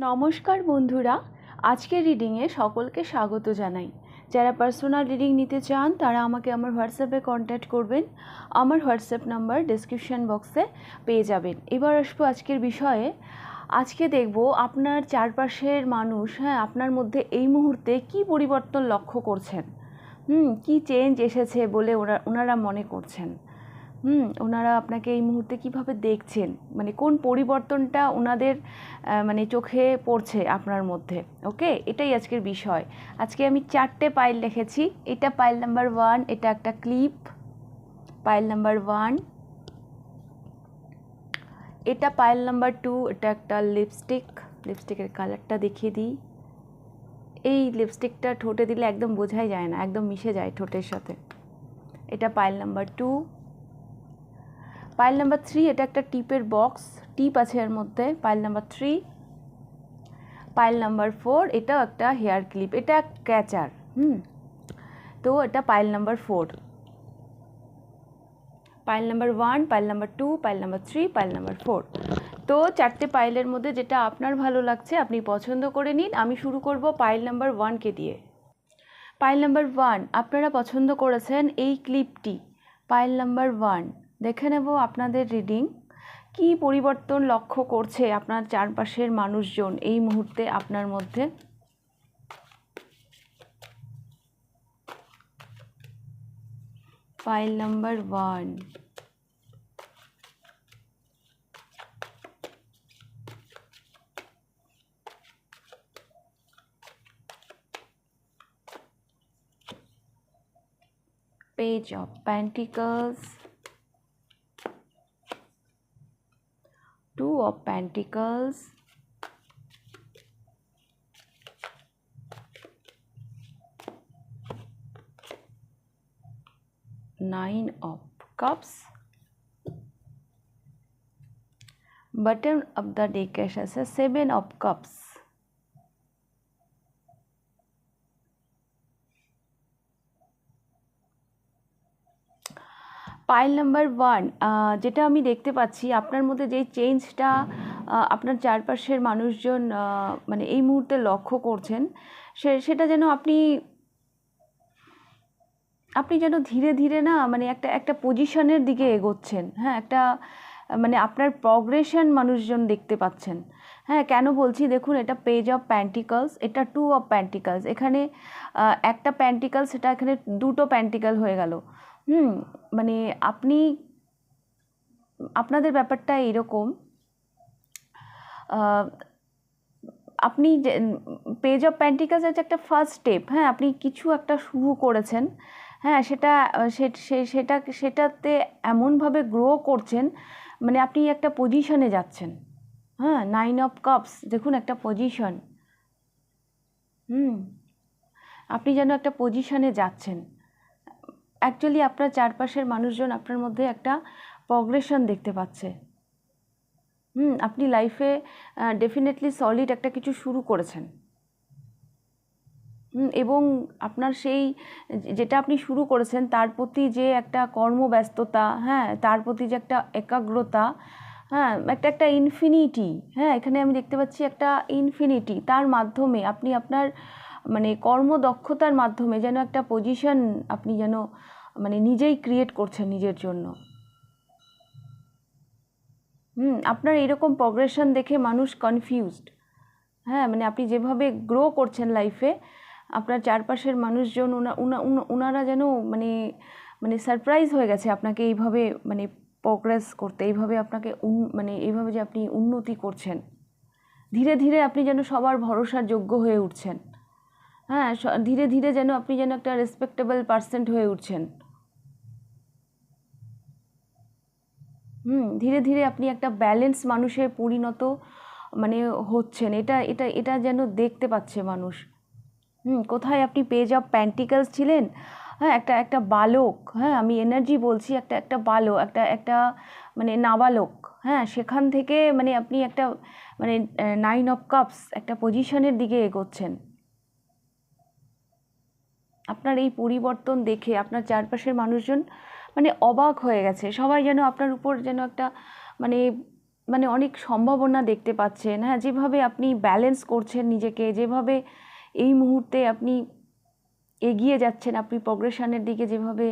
নমস্কার বন্ধুরা, আজকের রিডিংয়ে সকলকে স্বাগত জানাই। যারা পার্সোনাল রিডিং নিতে চান, তারা আমাকে আমার হোয়াটসঅ্যাপে কন্ট্যাক্ট করবেন। আমার হোয়াটসঅ্যাপ নাম্বার ডিসক্রিপশান বক্সে পেয়ে যাবেন। এবার আসব আজকের বিষয়ে। আজকে দেখব আপনার চারপাশের মানুষ হ্যাঁ আপনার মধ্যে এই মুহূর্তে কি পরিবর্তন লক্ষ্য করছেন? হুম, কী চেঞ্জ এসেছে বলে ওরা, ওনারা মনে করছেন? হুম, ওনারা আপনাকে এই মুহূর্তে কীভাবে দেখছেন? মানে কোন পরিবর্তনটা ওনাদের মানে চোখে পড়ছে আপনার মধ্যে? ওকে? এটাই আজকের বিষয়। আজকে আমি চারটে পাইল লিখেছি। এটা পাইল নাম্বার ওয়ান, এটা একটা ক্লিপ। পাইল নাম্বার ওয়ান, এটা পাইল নাম্বার টু, এটা একটা লিপস্টিক। লিপস্টিকের কালারটা দেখিয়ে দিই। এই লিপস্টিকটা ঠোঁটে দিলে একদম বোঝাই যায় না, একদম মিশে যায় ঠোঁটের সাথে। এটা pile number two pile number three এটা একটা টিপের বক্স টিপ আছে এর মধ্যে pile number three pile number four এটাও একটা হেয়ার ক্লিপ এটা ক্যাচার হুম তো এটা pile number four pile number one pile number two pile number three pile number four তো চারটে পাইলের মধ্যে যেটা আপনার ভালো লাগছে আপনি পছন্দ করে নিন আমি শুরু করব পাইল নাম্বার ওয়ানকে দিয়ে পাইল নাম্বার ওয়ান আপনারা পছন্দ করেছেন এই ক্লিপটি পাইল নাম্বার ওয়ান দেখে নেব আপনাদের রিডিং। কি পরিবর্তন লক্ষ্য করছে আপনার চারপাশের মানুষজন এই মুহূর্তে আপনার মধ্যে? Pile number one page of pentacles two of pentacles nine of cups button of the deck is seven of cups pile number one যেটা আমি দেখতে পাচ্ছি, আপনার মধ্যে যে চেঞ্জটা আপনার চারপাশের মানুষজন মানে এই মুহূর্তে লক্ষ্য করছেন, সে, সেটা যেন আপনি আপনি যেন ধীরে ধীরে না মানে একটা একটা পজিশনের দিকে এগোচ্ছেন হ্যাঁ একটা মানে আপনার প্রগ্রেশন মানুষজন দেখতে পাচ্ছেন হ্যাঁ কেন বলছি? দেখুন, এটা পেজ অফ প্যান্টিকলস এটা টু অফ প্যান্টিকলস এখানে একটা প্যান্টিকল সেটা এখানে দুটো প্যান্টিকল হয়ে গেল। হুম মানে আপনি, আপনাদের ব্যাপারটা এরকম আপনি পেজ অফ প্যান্টিকাস হচ্ছে একটা ফার্স্ট স্টেপ হ্যাঁ আপনি কিছু একটা শুরু করেছেন হ্যাঁ সেটা সেটা, সেটাতে এমনভাবে গ্রো করছেন মানে আপনি একটা পজিশনে যাচ্ছেন হ্যাঁ নাইন অফ কাপস দেখুন একটা পজিশন হুম, আপনি যেন একটা পজিশনে যাচ্ছেন। অ্যাকচুয়ালি আপনার চারপাশের মানুষজন আপনার মধ্যে একটা প্রগ্রেশন দেখতে পাচ্ছে। হুম, আপনি লাইফে ডেফিনেটলি সলিড একটা কিছু শুরু করেছেন। এবং আপনার সেই, যেটা আপনি শুরু করেছেন, তার প্রতি যে একটা কর্মব্যস্ততা হ্যাঁ তার প্রতি যে একটা একাগ্রতা হ্যাঁ একটা একটা ইনফিনিটি হ্যাঁ এখানে আমি দেখতে পাচ্ছি একটা ইনফিনিটি তার মাধ্যমে আপনি আপনার মানে কর্মদক্ষতার মাধ্যমে যেন একটা পজিশন আপনি যেন মানে নিজেই ক্রিয়েট করছেন নিজের জন্য। হুম, আপনার এরকম প্রগ্রেশন দেখে মানুষ কনফিউজড হ্যাঁ মানে আপনি যেভাবে গ্রো করছেন লাইফে আপনার চারপাশের মানুষজন ওনা, ওনা- ওনা- ওনারা যেন মানে মানে সারপ্রাইজ হয়ে গেছে আপনাকে এইভাবে মানে প্রোগ্রেস করতে, এইভাবে আপনাকে মানে এইভাবে যে আপনি উন্নতি করছেন। ধীরে ধীরে আপনি যেন সবার ভরসার যোগ্য হয়ে উঠছেন। হ্যাঁ ধীরে ধীরে যেন আপনি যেন একটা রেসপেক্টেবল পার্সেন্ট হয়ে উঠছেন। হুম, ধীরে ধীরে আপনি একটা ব্যালেন্স মানুষে পরিণত মানে হচ্ছেন। এটা এটা এটা যেন দেখতে পাচ্ছে মানুষ। হুম, কোথায় আপনি পেজ অফ প্যান্টিকালস ছিলেন? হ্যাঁ একটা একটা বালক। হ্যাঁ আমি এনার্জি বলছি, একটা একটা বালক, একটা একটা মানে নাবালক। হ্যাঁ সেখান থেকে মানে আপনি একটা মানে নাইন অফ কাপস একটা পজিশনের দিকে এগোচ্ছেন। আপনার এই পরিবর্তন দেখে আপনার চারপাশের মানুষজন মানে অবাক হয়ে গেছে। সবাই যেন আপনার উপর যেন একটা মানে মানে অনেক সম্ভাবনা দেখতে পাচ্ছেন। হ্যাঁ যেভাবে আপনি ব্যালেন্স করছেন নিজেকে, যেভাবে এই মুহূর্তে আপনি এগিয়ে যাচ্ছেন, আপনি প্রগ্রেশনের দিকে যেভাবে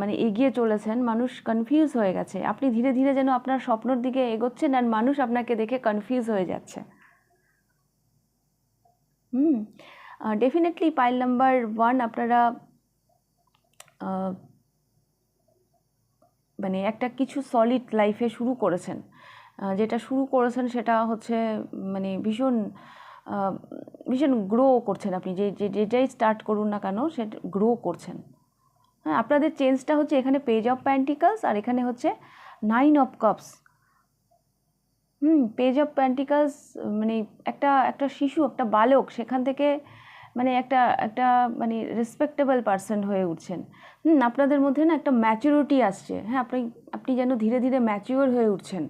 মানে এগিয়ে চলেছেন, মানুষ কনফিউজ হয়ে গেছে। আপনি ধীরে ধীরে যেন আপনার স্বপ্নর দিকে এগোচ্ছেন আর মানুষ আপনাকে দেখে কনফিউজ হয়ে যাচ্ছে। হুম। ডেফিনেটলি পাইল নাম্বার ওয়ান আপনারা মানে একটা কিছু সলিড লাইফে শুরু করেছেন। যেটা শুরু করেছেন সেটা হচ্ছে মানে ভীষণ ভীষণ গ্রো করছেন আপনি। যে যেটাই স্টার্ট করুন না কেন সেটা গ্রো করছেন। হ্যাঁ আপনাদের চেঞ্জটা হচ্ছে এখানে পেজ অফ প্যান্টিকালস আর এখানে হচ্ছে nine of cups hmm page of pentacles মানে একটা একটা শিশু, একটা বালক, সেখান থেকে মানে একটা একটা মানে রেসপেক্টেবল পারসন হয়ে উঠছেন। হুম, আপনাদের মধ্যে না একটা ম্যাচুরিটি আসছে। হ্যাঁ আপনি আপনি যেন ধীরে ধীরে ম্যাচিওর হয়ে উঠছেন।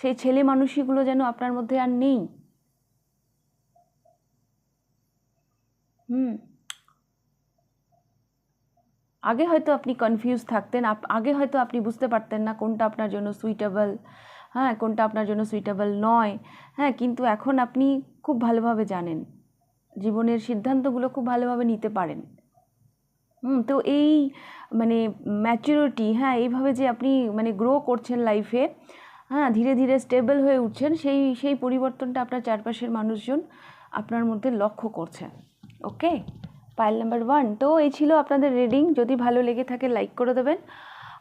সেই ছেলে মানুষগুলো যেন আপনার মধ্যে আর নেই। হুম। আগে হয়তো আপনি কনফিউজ থাকতেন আগে হয়তো আপনি বুঝতে পারতেন না কোনটা আপনার জন্য সুইটেবল হ্যাঁ কোনটা আপনার জন্য সুইটেবল নয়। হ্যাঁ কিন্তু এখন আপনি খুব ভালোভাবে জানেন। জীবনের সিদ্ধান্তগুলো খুব ভালোভাবে নিতে পারেন। হুম, তো এই মানে ম্যাচুরিটি হ্যাঁ এইভাবে যে আপনি মানে গ্রো করছেন লাইফে হ্যাঁ ধীরে ধীরে স্টেবল হয়ে উঠছেন, সেই সেই পরিবর্তনটা আপনার চারপাশের মানুষজন আপনার মধ্যে লক্ষ্য করছে। ওকে পাইল নাম্বার ওয়ান তো এই ছিল আপনাদের রিডিং যদি ভালো লেগে থাকে লাইক করে দেবেন।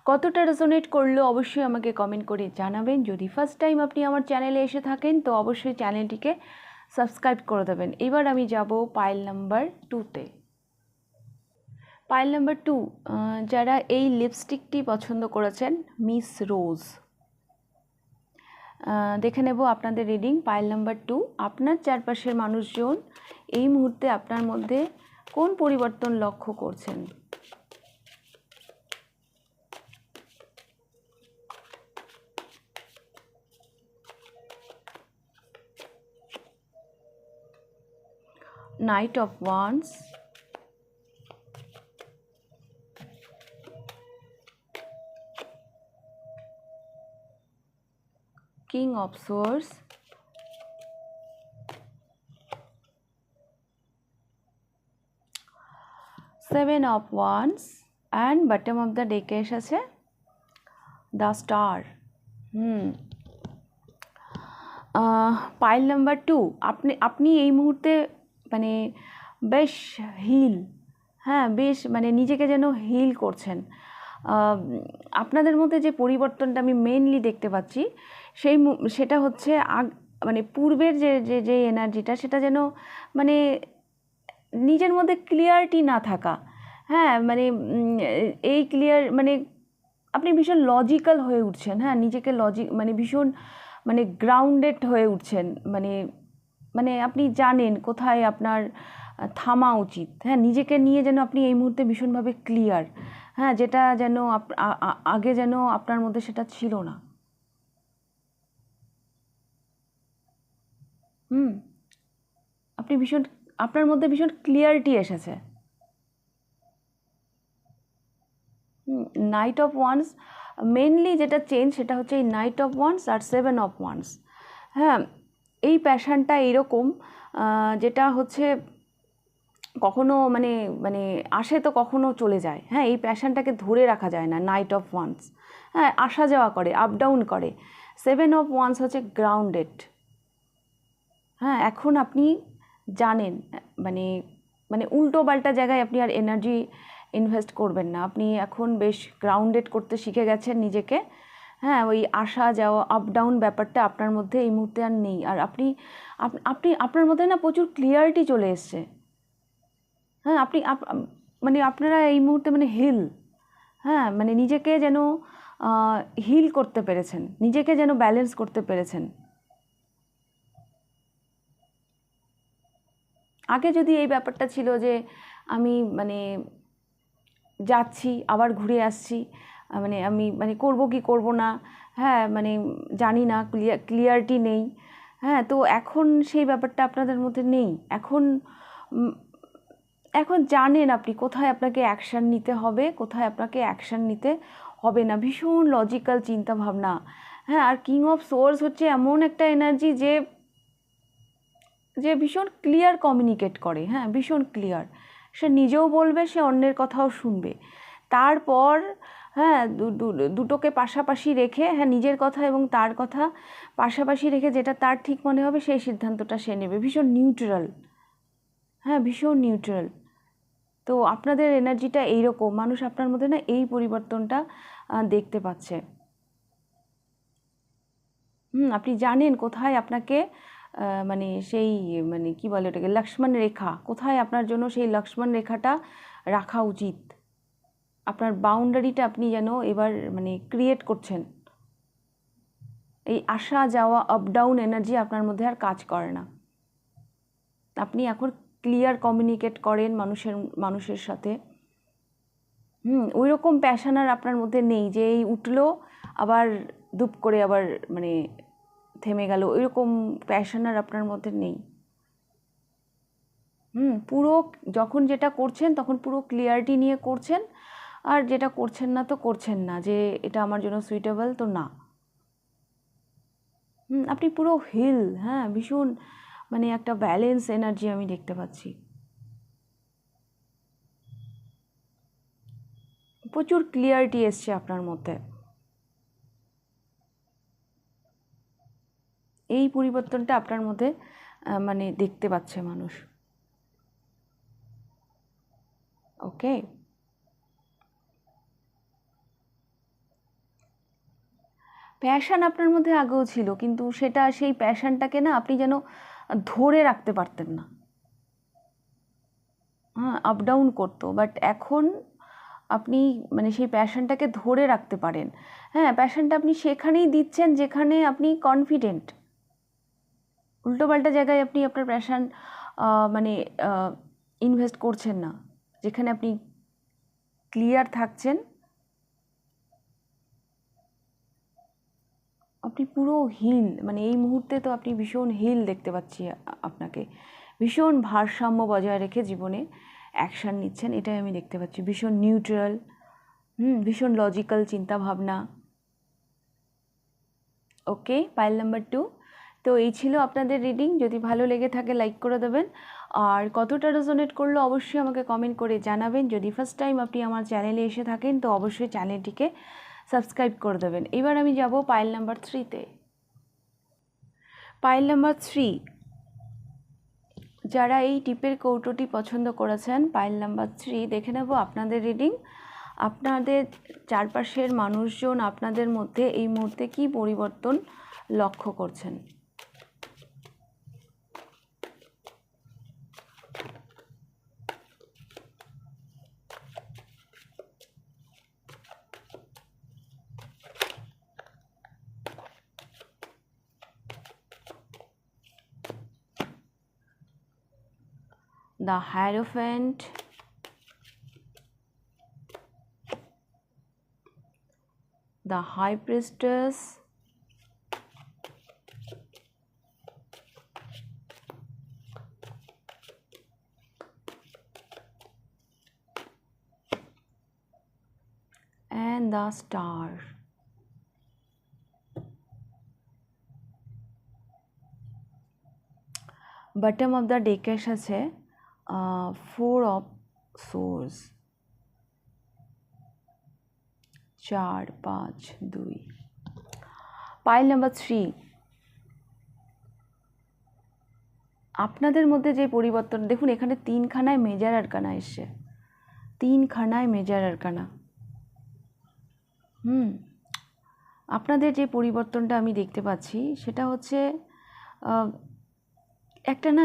কতটা রেজোনেট করল অবশ্যই আমাকে কমেন্ট করে জানাবেন। যদি ফার্স্ট টাইম আপনি আমার চ্যানেলে এসে থাকেন, তো অবশ্যই চ্যানেলটিকে সাবস্ক্রাইব করে দেবেন। এবার আমি যাব পাইল নাম্বার টুতে পাইল নাম্বার টু যারা এই লিপস্টিকটি পছন্দ করেছেন মিস রোজ দেখে নেব আপনাদের রিডিং পাইল নাম্বার টু আপনার চারপাশের মানুষজন এই মুহূর্তে আপনার মধ্যে কোন পরিবর্তন লক্ষ্য করছেন? Knight of Wands, King of Swords, Seven of Wands and bottom of the deck এসেছে the star. Hmm pile number two আপনি আপনি এই মুহূর্তে মানে বেশ হিল হ্যাঁ বেশ মানে নিজেকে যেন হিল করছেন। আপনাদের মধ্যে যে পরিবর্তনটা আমি মেনলি দেখতে পাচ্ছি, সেই সেটা হচ্ছে আগ মানে পূর্বের যে যে যে এনার্জিটা সেটা যেন মানে নিজের মধ্যে ক্লিয়ারিটি না থাকা। হ্যাঁ মানে এই ক্লিয়ার মানে আপনি ভীষণ লজিক্যাল হয়ে উঠছেন। হ্যাঁ নিজেকে লজিক মানে ভীষণ মানে গ্রাউন্ডেড হয়ে উঠছেন। মানে মানে আপনি জানেন কোথায় আপনার থামা উচিত। হ্যাঁ নিজেকে নিয়ে যেন আপনি এই মুহূর্তে ভীষণভাবে ক্লিয়ার হ্যাঁ যেটা যেন আগে যেন আপনার মধ্যে সেটা ছিল না। হুম, আপনি ভীষণ, আপনার মধ্যে ভীষণ ক্লিয়ারিটি এসেছে। নাইট অফ ওয়ান্স মেনলি যেটা চেঞ্জ সেটা হচ্ছে এই নাইট অফ ওয়ান্স আর সেভেন অফ ওয়ান্স হ্যাঁ এই প্যাশানটা এরকম যেটা হচ্ছে কখনো মানে মানে আসে তো কখনো চলে যায়। হ্যাঁ এই প্যাশানটাকে ধরে রাখা যায় না নাইট অফ ওয়ান্স হ্যাঁ আসা যাওয়া করে আপ ডাউন করে। সেভেন অফ ওয়ান্স হচ্ছে গ্রাউন্ডেড হ্যাঁ এখন আপনি জানেন মানে মানে উল্টো পাল্টা জায়গায় আপনি আর এনার্জি ইনভেস্ট করবেন না। আপনি এখন বেশ গ্রাউন্ডেড করতে শিখে গেছেন নিজেকে। হ্যাঁ ওই আসা যাওয়া আপ ডাউন ব্যাপারটা আপনার মধ্যে এই মুহূর্তে আর নেই। আর আপনি আপনি, আপনার মধ্যে না প্রচুর ক্লিয়ারিটি চলে এসছে। হ্যাঁ আপনি মানে আপনারা এই মুহূর্তে মানে হিল হ্যাঁ মানে নিজেকে যেন হিল করতে পেরেছেন। নিজেকে যেন ব্যালেন্স করতে পেরেছেন। আগে যদি এই ব্যাপারটা ছিল যে, আমি মানে যাচ্ছি, আবার ঘুরে আসছি মানে আমি মানে করব কি করব না হ্যাঁ মানে জানি না ক্লিয়ার ক্লিয়ারিটি নেই। হ্যাঁ তো এখন সেই ব্যাপারটা আপনাদের মধ্যে নেই। এখন এখন জানেন আপনি কোথায় আপনাকে অ্যাকশান নিতে হবে, কোথায় আপনাকে অ্যাকশান নিতে হবে না। ভীষণ লজিক্যাল চিন্তাভাবনা। হ্যাঁ আর কিং অফ সোর্স হচ্ছে এমন একটা এনার্জি যে যে ভীষণ ক্লিয়ার কমিউনিকেট করে। হ্যাঁ ভীষণ ক্লিয়ার সে নিজেও বলবে, সে অন্যের কথাও শুনবে। তারপর হ্যাঁ দুটোকে পাশাপাশি রেখে হ্যাঁ নিজের কথা এবং তার কথা পাশাপাশি রেখে যেটা তার ঠিক মনে হবে সেই সিদ্ধান্তটা সে নেবে। ভীষণ নিউট্রাল হ্যাঁ ভীষণ নিউট্রাল তো আপনাদের এনার্জিটা এইরকম, মানুষ আপনার মধ্যে না এই পরিবর্তনটা দেখতে পাচ্ছে। হুম, আপনি জানেন কোথায় আপনাকে মানে সেই মানে কি বলে ওটাকে, লক্ষ্মণ রেখা, কোথায় আপনার জন্য সেই লক্ষ্মণ রেখাটা রাখা উচিত। আপনার বাউন্ডারিটা আপনি যেন এবার মানে ক্রিয়েট করছেন। এই আসা যাওয়া আপ ডাউন এনার্জি আপনার মধ্যে আর কাজ করে না। আপনি এখন ক্লিয়ার কমিউনিকেট করেন মানুষের মানুষের সাথে। হুম ওই রকম প্যাশন আর আপনার মধ্যে নেই যে এই উঠল, আবার দুপ করে আবার মানে থেমে গেল, ওইরকম প্যাশন আর আপনার মধ্যে নেই। হুম, পুরো যখন যেটা করছেন, তখন পুরো ক্লিয়ারিটি নিয়ে করছেন আর যেটা করছেন না তো করছেন না, যে এটা আমার জন্য সুইটেবল তো না। হুম, আপনি পুরো হিল হ্যাঁ ভীষণ মানে একটা ব্যালেন্স এনার্জি আমি দেখতে পাচ্ছি। প্রচুর ক্লিয়ারিটি এসছে আপনার মধ্যে। এই পরিবর্তনটা আপনার মধ্যে মানে দেখতে পাচ্ছে মানুষ। ওকে প্যাশান আপনার মধ্যে আগেও ছিল, কিন্তু সেটা সেই প্যাশানটাকে না আপনি যেন ধরে রাখতে পারতেন না। হ্যাঁ আপ ডাউন করতো বাট এখন আপনি মানে সেই প্যাশনটাকে ধরে রাখতে পারেন। হ্যাঁ প্যাশনটা আপনি সেখানেই দিচ্ছেন যেখানে আপনি কনফিডেন্ট উল্টোপাল্টা জায়গায় আপনি আপনার প্যাশন মানে ইনভেস্ট করছেন না, যেখানে আপনি ক্লিয়ার থাকছেন। আপনি পুরো হিল মানে এই মুহূর্তে তো আপনি ভীষণ হিল দেখতে পাচ্ছি আপনাকে। ভীষণ ভারসাম্য বজায় রেখে জীবনে অ্যাকশান নিচ্ছেন, এটাই আমি দেখতে পাচ্ছি। ভীষণ নিউট্রাল হুম, ভীষণ লজিক্যাল চিন্তাভাবনা। ওকে পাইল নাম্বার টু তো এই ছিল আপনাদের রিডিং যদি ভালো লেগে থাকে লাইক করে দেবেন। আর কতটা রেজোনেট করল অবশ্যই আমাকে কমেন্ট করে জানাবেন। যদি ফার্স্ট টাইম আপনি আমার চ্যানেলে এসে থাকেন, তো অবশ্যই চ্যানেলটিকে সাবস্ক্রাইব করে দেবেন। এবার আমি যাব পাইল নাম্বার থ্রিতে। পাইল নাম্বার থ্রি, যারা এই টিপের কৌটোটি পছন্দ করেছেন, পাইল নাম্বার থ্রি, দেখে নেব আপনাদের রিডিং। আপনাদের চারপাশের মানুষজন আপনাদের মধ্যে এই মুহূর্তে কি পরিবর্তন লক্ষ্য করছেন? the Hierophant, the High Priestess, and the star. Bottom of the deck is है আছে ফোর অফ সোর্স চার পাঁচ দুই পাইল নাম্বার থ্রি আপনাদের মধ্যে যে পরিবর্তন, দেখুন, এখানে তিনখানায় মেজার আরকানা এসছে। তিনখানায় মেজার আরকানা হুম। আপনাদের যে পরিবর্তনটা আমি দেখতে পাচ্ছি, সেটা হচ্ছে একটা না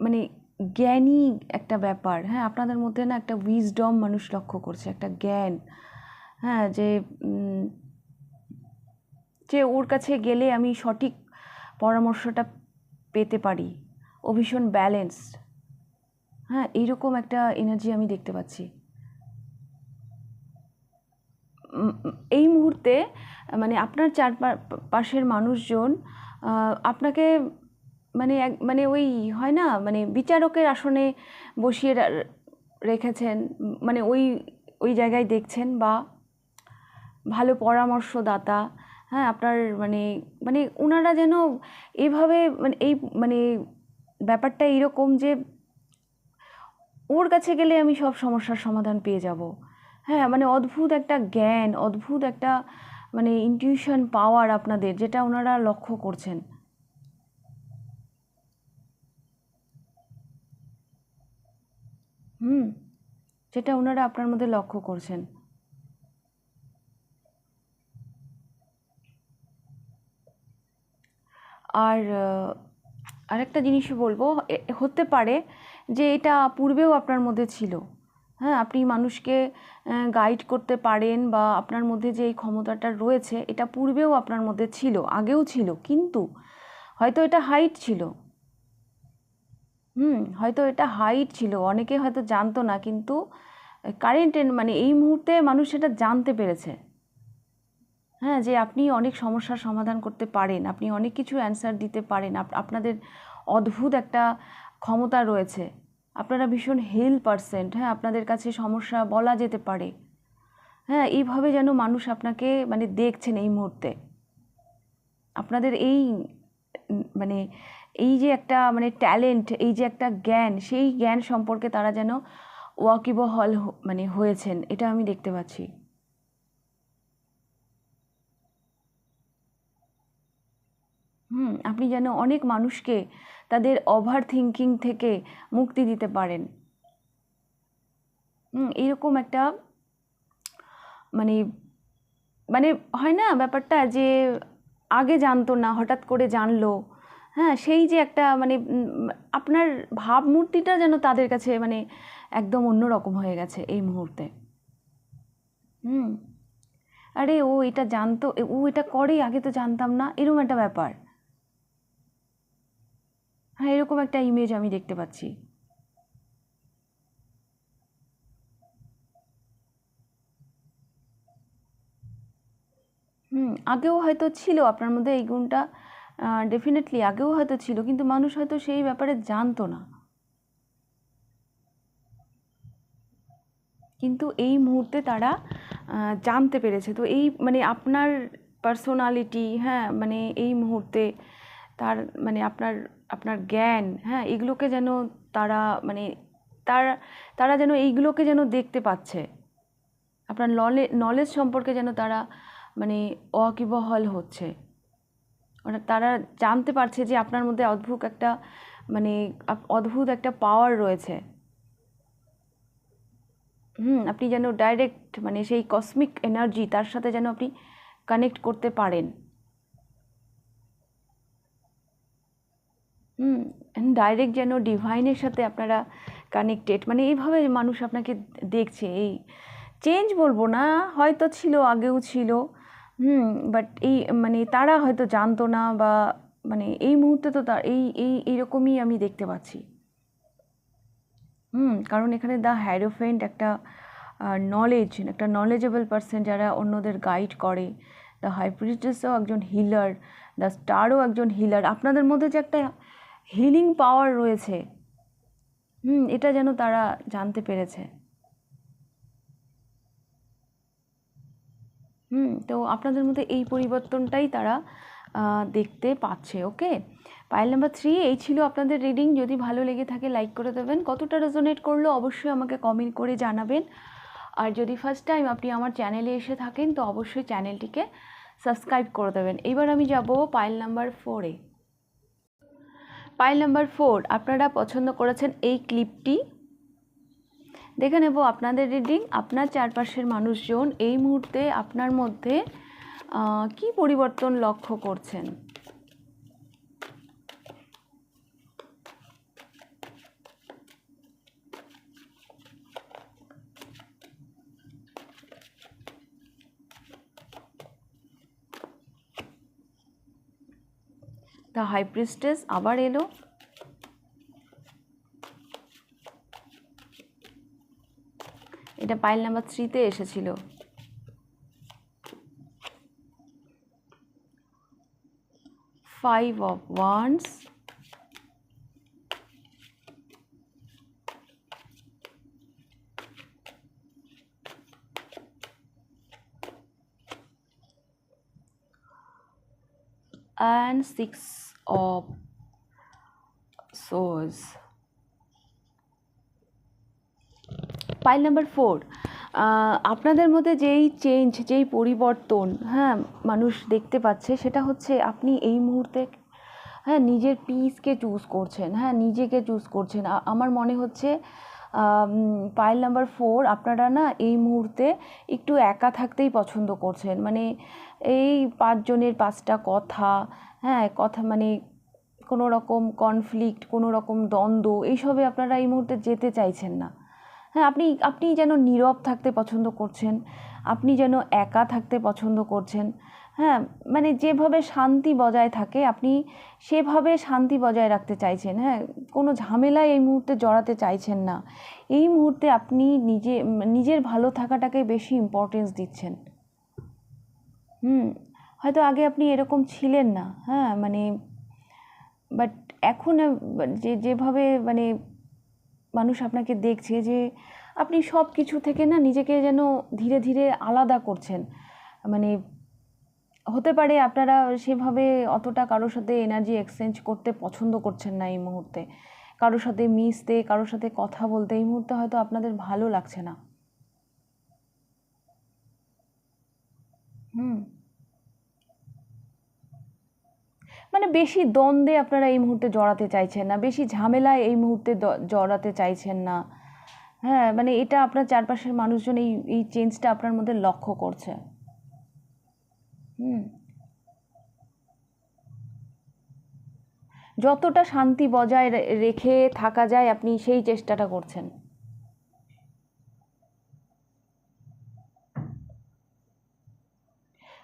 মানে জ্ঞানী একটা ব্যাপার। হ্যাঁ আপনাদের মধ্যে না একটা উইজডম মানুষ লক্ষ্য করছে, একটা জ্ঞান। হ্যাঁ যে যে ওর কাছে গেলে আমি সঠিক পরামর্শটা পেতে পারি। ও ভীষণ ব্যালেন্সড হ্যাঁ এইরকম একটা এনার্জি আমি দেখতে পাচ্ছি। এই মুহূর্তে মানে আপনার চারপাশের মানুষজন আপনাকে মানে এক মানে ওই হয় না মানে বিচারকের আসনে বসিয়ে রেখেছেন মানে ওই ওই জায়গায় দেখছেন বা ভালো পরামর্শদাতা হ্যাঁ আপনার মানে মানে ওনারা যেন এভাবে মানে এই মানে ব্যাপারটা এরকম যে ওর কাছে গেলে আমি সব সমস্যার সমাধান পেয়ে যাব। হ্যাঁ মানে অদ্ভুত একটা জ্ঞান, অদ্ভুত একটা মানে ইনটিউশন পাওয়ার আপনাদের যেটা ওনারা লক্ষ্য করছেন। হুম, যেটা ওনারা আপনার মধ্যে লক্ষ্য করছেন। আর আরেকটা জিনিসও বলব হতে পারে যে এটা পূর্বেও আপনার মধ্যে ছিল। হ্যাঁ আপনি মানুষকে গাইড করতে পারেন বা আপনার মধ্যে যে এই ক্ষমতাটা রয়েছে, এটা পূর্বেও আপনার মধ্যে ছিল, আগেও ছিল, কিন্তু হয়তো এটা হাইট ছিল। হুম, হয়তো এটা হাইট ছিল, অনেকে হয়তো জানতো না, কিন্তু কারেন্ট মানে এই মুহূর্তে মানুষ সেটা জানতে পেরেছে। হ্যাঁ যে আপনি অনেক সমস্যার সমাধান করতে পারেন, আপনি অনেক কিছু অ্যান্সার দিতে পারেন আপনাদের অদ্ভুত একটা ক্ষমতা রয়েছে। আপনারা ভীষণ হেল পারসেন্ট হ্যাঁ আপনাদের কাছে সমস্যা বলা যেতে পারে। হ্যাঁ এইভাবে যেন মানুষ আপনাকে মানে দেখছেন এই মুহূর্তে। আপনাদের এই মানে এই যে একটা মানে ট্যালেন্ট এই যে একটা জ্ঞান, সেই জ্ঞান সম্পর্কে তারা যেন ওয়াকিবহল মানে হয়েছেন, এটা আমি দেখতে পাচ্ছি। হুম, আপনি যেন অনেক মানুষকে তাদের ওভার থিঙ্কিং থেকে মুক্তি দিতে পারেন। হুম এরকম একটা মানে মানে হয় না ব্যাপারটা যে আগে জানতো না, হঠাৎ করে জানলো। হ্যাঁ সেই যে একটা মানে আপনার ভাবমূর্তিটা যেন তাদের কাছে মানে একদম অন্যরকম হয়ে গেছে এই মুহূর্তে। হুম। আরে ও এটা জানতো ও এটা করে, আগে তো জানতাম না এরকম একটা ব্যাপার। হ্যাঁ এরকম একটা ইমেজ আমি দেখতে পাচ্ছি। হুম, আগেও হয়তো ছিল, আপনার মধ্যে এই গুণটা ডেফিনেটলি আগেও হয়তো ছিল, কিন্তু মানুষ হয়তো সেই ব্যাপারে জানতো না। কিন্তু এই মুহূর্তে তারা জানতে পেরেছে। তো এই মানে আপনার পার্সোনালিটি হ্যাঁ মানে এই মুহূর্তে তার মানে আপনার আপনার জ্ঞান হ্যাঁ এগুলোকে যেন তারা মানে তার, তারা যেন এইগুলোকে যেন দেখতে পাচ্ছে। আপনার নলে নলেজ সম্পর্কে যেন তারা মানে ওয়াকিবহল হচ্ছে। তারা জানতে পারছে যে আপনার মধ্যে অদ্ভুত একটা মানে অদ্ভুত একটা পাওয়ার রয়েছে। হুম, আপনি যেন ডাইরেক্ট মানে সেই কসমিক এনার্জি তার সাথে যেন আপনি কানেক্ট করতে পারেন। হুম ডাইরেক্ট যেন ডিভাইনের সাথে আপনারা কানেক্টেড মানে এইভাবে মানুষ আপনাকে দেখছে। এই চেঞ্জ বলব না, হয়তো ছিল, আগেও ছিল। হুম বাট এই মানে তারা হয়তো জানতো না বা মানে এই মুহূর্তে তো তার, এই এই, এইরকমই আমি দেখতে পাচ্ছি। হুম, কারণ এখানে দ্য হ্যারোফেন্ট একটা নলেজ একটা নলেজেবল পার্সন যারা অন্যদের গাইড করে। দ্য হাইপ্রিস্টেসও একজন হিলার দ্য স্টারও একজন হিলার আপনাদের মধ্যে যে একটা হিলিং পাওয়ার রয়েছে। হুম, এটা যেন তারা জানতে পেরেছে। হুম, তো আপনাদের মধ্যে এই পরিবর্তনটাই তারা দেখতে পাচ্ছে, ওকে? পাইল নাম্বার থ্রি এই ছিল আপনাদের রিডিং যদি ভালো লেগে থাকে লাইক করে দেবেন। কতটা রেজোনেট করল অবশ্যই আমাকে কমেন্ট করে জানাবেন। আর যদি ফার্স্ট টাইম আপনি আমার চ্যানেলে এসে থাকেন, তো অবশ্যই চ্যানেলটিকে সাবস্ক্রাইব করে দেবেন। এবার আমি যাব পাইল নাম্বার ফোরে পাইল নাম্বার ফোর আপনারা পছন্দ করেছেন এই ক্লিপটি দেখে নেব আপনাদের রিডিং আপনার চারপাশের মানুষজন এই মুহূর্তে আপনার মধ্যে কি পরিবর্তন লক্ষ্য করছেন? দ্য হাই প্রিস্টেস আবার এলো। এটা পাইল নাম্বার থ্রিতে এসেছিল। Five of ones and six of সোজ pile number four আপনাদের মধ্যে যেই চেঞ্জ যেই পরিবর্তন হ্যাঁ মানুষ দেখতে পাচ্ছে সেটা হচ্ছে আপনি এই মুহূর্তে হ্যাঁ নিজের পিসকে চুজ করছেন হ্যাঁ নিজেকে চুজ করছেন। আমার মনে হচ্ছে পাইল নাম্বার ফোর আপনারা না এই মুহূর্তে একটু একা থাকতেই পছন্দ করছেন। মানে এই পাঁচজনের পাঁচটা কথা হ্যাঁ কথা মানে কোনো রকম কনফ্লিক্ট কোনো রকম দ্বন্দ্ব, এইসবে আপনারা এই মুহূর্তে যেতে চাইছেন না। হ্যাঁ আপনি আপনি যেন নীরব থাকতে পছন্দ করছেন, আপনি যেন একা থাকতে পছন্দ করছেন হ্যাঁ মানে যেভাবে শান্তি বজায় থাকে, আপনি সেভাবে শান্তি বজায় রাখতে চাইছেন হ্যাঁ কোনো ঝামেলায় এই মুহূর্তে জড়াতে চাইছেন না। এই মুহূর্তে আপনি নিজে, নিজের ভালো থাকাটাকে বেশি ইম্পর্টেন্স দিচ্ছেন। হুম, হয়তো আগে আপনি এরকম ছিলেন না হ্যাঁ মানে বাট এখন যে, যেভাবে মানে মানুষ আপনাকে দেখছে যে আপনি সব কিছু থেকে না নিজেকে যেন ধীরে ধীরে আলাদা করছেন। মানে হতে পারে আপনারা সেভাবে অতটা কারোর সাথে এনার্জি এক্সচেঞ্জ করতে পছন্দ করছেন না এই মুহূর্তে। কারোর সাথে মিশতে, কারোর সাথে কথা বলতে এই মুহূর্তে হয়তো আপনাদের ভালো লাগছে না। হুম। মানে বেশি দ্বন্দ্বে আপনারা এই মুহূর্তে জড়াতে চাইছেন না, বেশি ঝামেলায় এই মুহূর্তে জড়াতে চাইছেন না। হ্যাঁ মানে এটা আপনার চারপাশের মানুষজন এই এই চেঞ্জটা আপনার মধ্যে লক্ষ্য করছে। হুম। যতটা শান্তি বজায় রেখে থাকা যায়, আপনি সেই চেষ্টাটা করছেন।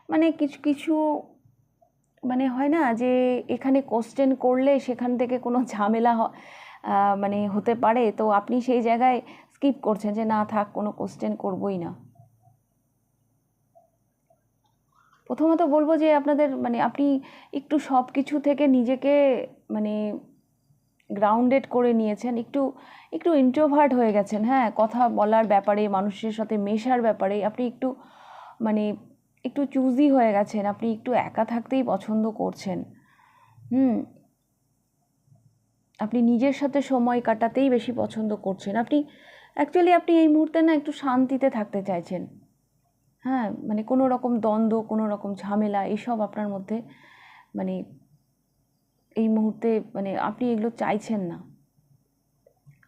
মানে কিছু কিছু মানে হয় না যে এখানে কোশ্চেন করলে সেখান থেকে কোনো ঝামেলা মানে হতে পারে। তো আপনি সেই জায়গায় স্কিপ করছেন যে না থাক, কোনো কোশ্চেন করবই না। প্রথমত বলব যে আপনাদের মানে আপনি একটু সব কিছু থেকে নিজেকে মানে গ্রাউন্ডেড করে নিয়েছেন। একটু একটু ইন্ট্রোভার্ট হয়ে গেছেন হ্যাঁ? কথা বলার ব্যাপারে, মানুষের সাথে মেশার ব্যাপারে। আপনি একটু মানে একটু চুজি হয়ে গেছেন, আপনি একটু একা থাকতেই পছন্দ করছেন। হুম। আপনি নিজের সাথে সময় কাটাতেই বেশি পছন্দ করছেন। আপনি অ্যাকচুয়ালি আপনি এই মুহূর্তে না একটু শান্তিতে থাকতে চাইছেন। হ্যাঁ মানে কোনো রকম দ্বন্দ্ব, কোনো রকম ঝামেলা, এসব আপনার মধ্যে মানে এই মুহূর্তে মানে আপনি এগুলো চাইছেন না।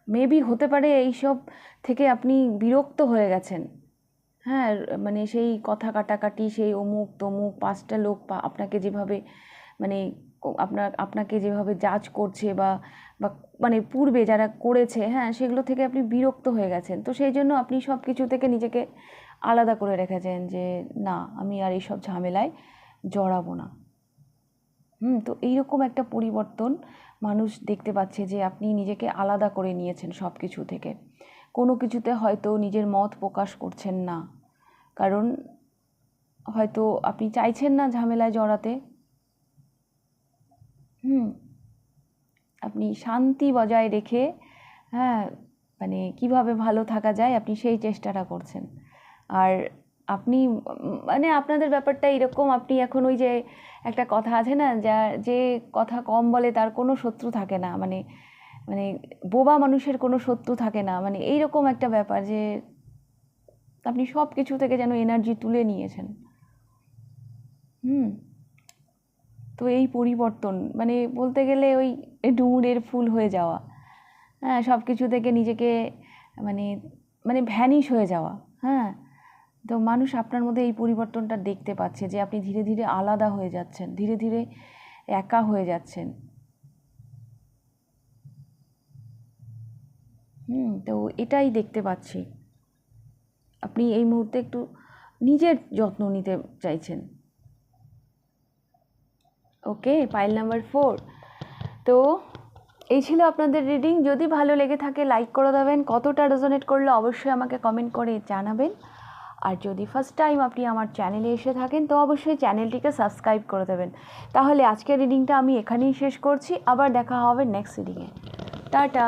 মেবি হতে পারে এইসব থেকে আপনি বিরক্ত হয়ে গেছেন। হ্যাঁ মানে সেই কথা কাটাকাটি, সেই অমুক তমুক পাঁচটা লোক পা- আপনাকে যেভাবে মানে আপনার, আপনাকে যেভাবে জাজ করছে বা বা মানে পূর্বে যারা করেছে হ্যাঁ সেগুলো থেকে আপনি বিরক্ত হয়ে গেছেন। তো সেই জন্য আপনি সব কিছু থেকে নিজেকে আলাদা করে রেখেছেন যে, না, আমি আর এইসব ঝামেলায় জড়াবো না। হুম, তো এইরকম একটা পরিবর্তন মানুষ দেখতে পাচ্ছে যে, আপনি নিজেকে আলাদা করে নিয়েছেন সব কিছু থেকে। কোনো কিছুতে হয়তো নিজের মত প্রকাশ করছেন না। কারণ হয়তো আপনি চাইছেন না ঝামেলায় জড়াতে। হুম। আপনি শান্তি বজায় রেখে হ্যাঁ মানে কীভাবে ভালো থাকা যায় আপনি সেই চেষ্টাটা করছেন। আর আপনি মানে আপনাদের ব্যাপারটা এরকম, আপনি এখন ওই যে একটা কথা আছে না, যা, যে কথা কম বলে তার কোনো শত্রু থাকে না মানে মানে বোবা মানুষের কোনো শত্রু থাকে না মানে এইরকম একটা ব্যাপার যে আপনি সব কিছু থেকে যেন এনার্জি তুলে নিয়েছেন। হুম? তো এই পরিবর্তন মানে বলতে গেলে ওই ডুমুরের ফুল হয়ে যাওয়া হ্যাঁ সব কিছু থেকে নিজেকে মানে মানে ভ্যানিশ হয়ে যাওয়া হ্যাঁ? তো মানুষ আপনার মধ্যে এই পরিবর্তনটা দেখতে পাচ্ছে যে আপনি ধীরে ধীরে আলাদা হয়ে যাচ্ছেন, ধীরে ধীরে একা হয়ে যাচ্ছেন। হুম, তো এটাই দেখতে পাচ্ছি। আপনি এই মুহূর্তে একটু নিজের যত্ন নিতে চাইছেন। ওকে পাইল নাম্বার ফোর তো এই ছিল আপনাদের রিডিং যদি ভালো লেগে থাকে লাইক করে দেবেন। কতটা রেজোনেট করলে অবশ্যই আমাকে কমেন্ট করে জানাবেন। আর যদি ফার্স্ট টাইম আপনি আমার চ্যানেলে এসে থাকেন, তো অবশ্যই চ্যানেলটিকে সাবস্ক্রাইব করে দেবেন। তাহলে আজকের রিডিংটা আমি এখানেই শেষ করছি। আবার দেখা হবে নেক্সট রিডিংয়ে টাটা!